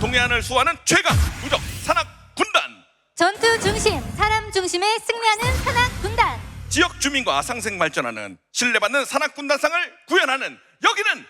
동해 안을 수호하는 최강 무적 산악 군단 전투 중심, 사람 중심의 승리하는 산악 군단. 지역 주민과 상생 발전하는 신뢰받는 산악 군단상을 구현하는 여기는